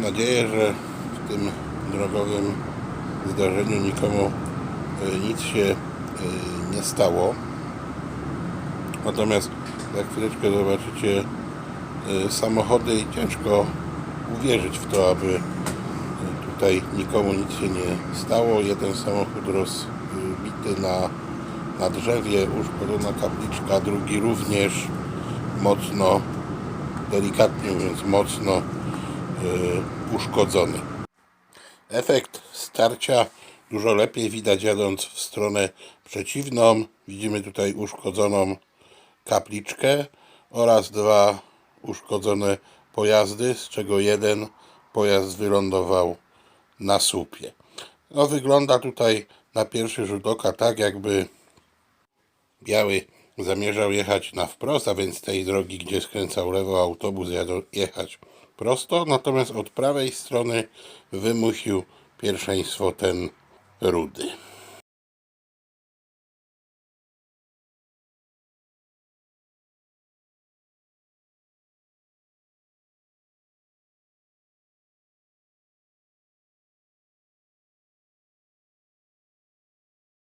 nadzieję, że w tym drogowym zdarzeniu nikomu e, nic się e, nie stało. Natomiast za chwileczkę zobaczycie e, samochody i ciężko uwierzyć w to, aby tutaj nikomu nic się nie stało. Jeden samochód rozbity na, na drzewie, uszkodzona kapliczka, drugi również mocno, delikatnie mówiąc mocno uszkodzony. Efekt starcia dużo lepiej widać jadąc w stronę przeciwną. Widzimy tutaj uszkodzoną kapliczkę oraz dwa uszkodzone pojazdy, z czego jeden pojazd wylądował na słupie. No, wygląda tutaj na pierwszy rzut oka tak, jakby biały zamierzał jechać na wprost, a więc tej drogi, gdzie skręcał lewo autobus, jechać prosto, natomiast od prawej strony wymusił pierwszeństwo ten rudy.